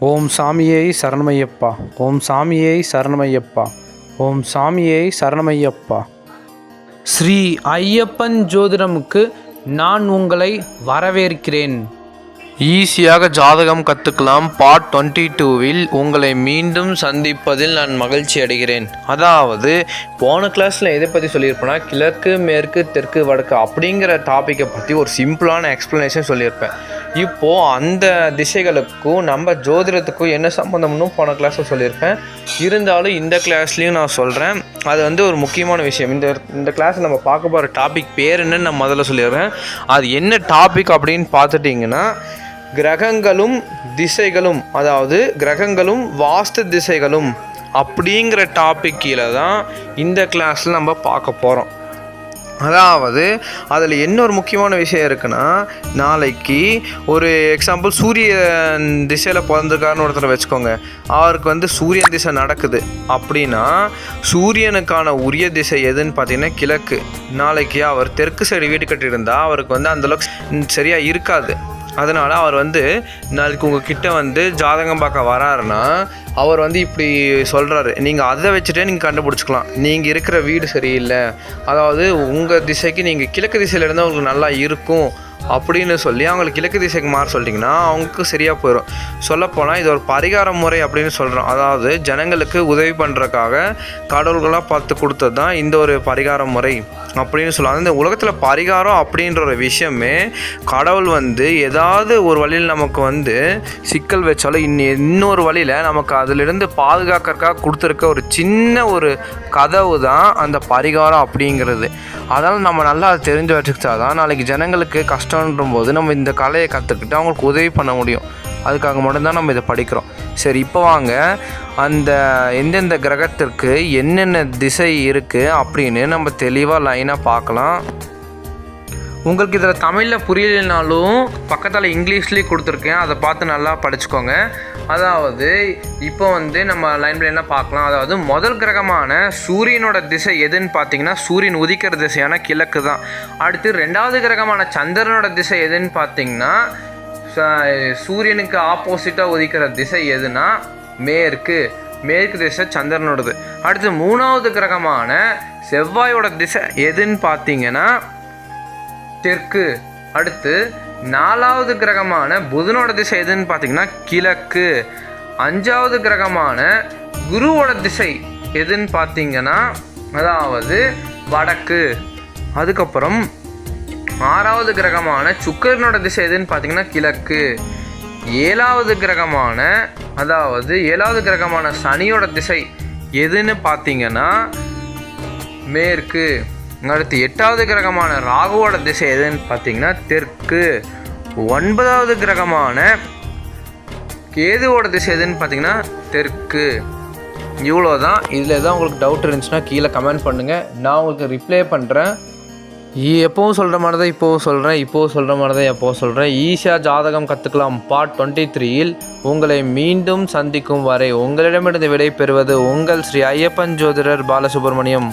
ஓம் சாமியை சரணமையப்பா. ஓம் சாமியை சரணமையப்பா. ஓம் சாமியை சரணமையப்பா. ஸ்ரீ ஐயப்பன் ஜோதிடமுக்கு நான் உங்களை வரவேற்கிறேன். ஈஸியாக ஜாதகம் கற்றுக்கலாம் பார்ட் டுவெண்ட்டி டூவில் உங்களை மீண்டும் சந்திப்பதில் நான் மகிழ்ச்சி அடைகிறேன். அதாவது போன கிளாஸில் எதை பற்றி சொல்லியிருப்பேன்னா கிழக்கு மேற்கு தெற்கு வடக்கு அப்படிங்கிற டாப்பிக்கை பற்றி ஒரு சிம்பிளான எக்ஸ்ப்ளனேஷன் சொல்லியிருப்பேன். இப்போது அந்த திசைகளுக்கும் நம்ம ஜோதிடத்துக்கும் என்ன சம்மந்தம்னு போன கிளாஸில் சொல்லியிருப்பேன். இருந்தாலும் இந்த கிளாஸ்லேயும் நான் சொல்கிறேன் அது வந்து ஒரு முக்கியமான விஷயம். இந்த இந்த கிளாஸில் நம்ம பார்க்க போகிற டாபிக் பேர் என்னன்னு நான் முதல்ல சொல்லிடுறேன். அது என்ன டாபிக் அப்படின்னு பார்த்துட்டிங்கன்னா கிரகங்களும் திசைகளும் அதாவது கிரகங்களும் வாஸ்து திசைகளும் அப்படிங்கிற டாபிக் கீழே தான் இந்த கிளாஸில் நம்ம பார்க்க போகிறோம் அதாவது அதில் என்ன ஒரு முக்கியமான விஷயம் இருக்குன்னா நாளைக்கு ஒரு எக்ஸாம்பிள் சூரியன் திசையில் பிறந்திருக்காருன்னு ஒருத்தர் வச்சுக்கோங்க. அவருக்கு வந்து சூரியன் திசை நடக்குது. அப்படின்னா சூரியனுக்கான உரிய திசை எதுன்னு பார்த்தீங்கன்னா கிழக்கு. நாளைக்கு அவர் தெற்கு சைடு வீடு கட்டியிருந்தால் அவருக்கு வந்து அந்தளவுக்கு சரியாக இருக்காது. அதனால் அவர் வந்து நாளைக்கு உங்கள் கிட்டே வந்து ஜாதகம் பார்க்க வராருன்னா அவர் வந்து இப்படி சொல்கிறாரு நீங்கள் அதை வச்சுட்டே நீங்கள் கண்டுபிடிச்சிக்கலாம். நீங்கள் இருக்கிற வீடு சரியில்லை. அதாவது உங்கள் திசைக்கு நீங்கள் கிழக்கு திசையில் இருந்தால் உங்களுக்கு நல்லா இருக்கும் அப்படின்னு சொல்லி அவங்களுக்கு கிழக்கு திசைக்கு மாற சொல்லிட்டிங்கன்னா அவங்களுக்கு சரியாக போயிடும் சொல்லப்போனால் இது ஒரு பரிகார முறை அப்படின்னு சொல்கிறோம் அதாவது ஜனங்களுக்கு உதவி பண்ணுறக்காக கடவுள்களாக பார்த்து கொடுத்தது தான் இந்த ஒரு பரிகார முறை. அப்படின்னு சொல்லலாம் இந்த உலகத்தில் பரிகாரம் அப்படின்ற ஒரு விஷயமே கடவுள் வந்து ஏதாவது ஒரு வழியில் நமக்கு வந்து சிக்கல் வச்சாலும் இன்னி இன்னொரு வழியில் நமக்கு அதிலிருந்து பாதுகாக்கிறதுக்காக கொடுத்துருக்க ஒரு சின்ன ஒரு கதவு தான் அந்த பரிகாரம் அப்படிங்கிறது. அதனால் நம்ம நல்லா அதை தெரிஞ்சு வச்சுக்கிட்டா தான் நாளைக்கு ஜனங்களுக்கு கஷ்டன்ற போது நம்ம இந்த கலையை கற்றுக்கிட்டு அவங்களுக்கு உதவி பண்ண முடியும். அதுக்காக மட்டும்தான் நம்ம இதை படிக்கிறோம். சரி இப்போ வாங்க. அந்த எந்தெந்த கிரகத்திற்கு என்னென்ன திசை இருக்குது அப்படின்னு நம்ம தெளிவாக லைனாக பார்க்கலாம். உங்களுக்கு இதில் தமிழில் புரியலைனாலும் பக்கத்தில் இங்கிலீஷ்லேயே கொடுத்துருக்கேன். அதை பார்த்து நல்லா படிச்சுக்கோங்க. அதாவது இப்போ வந்து நம்ம லைன் லைனாக பார்க்கலாம்? அதாவது முதல் கிரகமான சூரியனோட திசை எதுன்னு பார்த்தீங்கன்னா சூரியன் உதிக்கிற திசையான கிழக்கு தான் அடுத்து ரெண்டாவது கிரகமான சந்திரனோட திசை எதுன்னு பார்த்தீங்கன்னா சூரியனுக்கு ஆப்போசிட்டாக உதிக்கிற திசை எதுனா மேற்கு. மேற்கு திசை சந்திரனோடது. அடுத்து மூணாவது கிரகமான செவ்வாயோட திசை எதுன்னு பார்த்தீங்கன்னா தெற்கு. அடுத்து நாலாவது கிரகமான புதனோட திசை எதுன்னு பார்த்தீங்கன்னா கிழக்கு. அஞ்சாவது கிரகமான குருவோட திசை எதுன்னு பார்த்தீங்கன்னா அதாவது வடக்கு. அதுக்கப்புறம் ஆறாவது கிரகமான சுக்கரனோட திசை எதுன்னு பார்த்தீங்கன்னா கிழக்கு. ஏழாவது கிரகமான அதாவது ஏழாவது கிரகமான சனியோட திசை எதுன்னு பார்த்தீங்கன்னா மேற்கு. அடுத்து எட்டாவது கிரகமான ராகுவோட திசை எதுன்னு பார்த்தீங்கன்னா தெற்கு. ஒன்பதாவது கிரகமான கேதுவோட திசை எதுன்னு பார்த்தீங்கன்னா தெற்கு. இவ்வளோ தான் இதில் எதாவது உங்களுக்கு டவுட் இருந்துச்சுன்னா கீழே கமெண்ட் பண்ணுங்கள் நான் உங்களுக்கு ரிப்ளை பண்ணுறேன் எப்போவும் சொல்கிற மாதிரி தான் இப்போவும் சொல்கிறேன் இப்போவும் சொல்கிற மாதிரி தான் எப்போவும் சொல்கிறேன் ஈஸியாக ஜாதகம் கற்றுக்கலாம் பார்ட் டுவெண்ட்டி த்ரீயில் உங்களை மீண்டும் சந்திக்கும் வரை உங்களிடமிருந்து விடை பெறுவது உங்கள் ஸ்ரீ ஐயப்பன் ஜோதிடர் பாலசுப்ரமணியம்.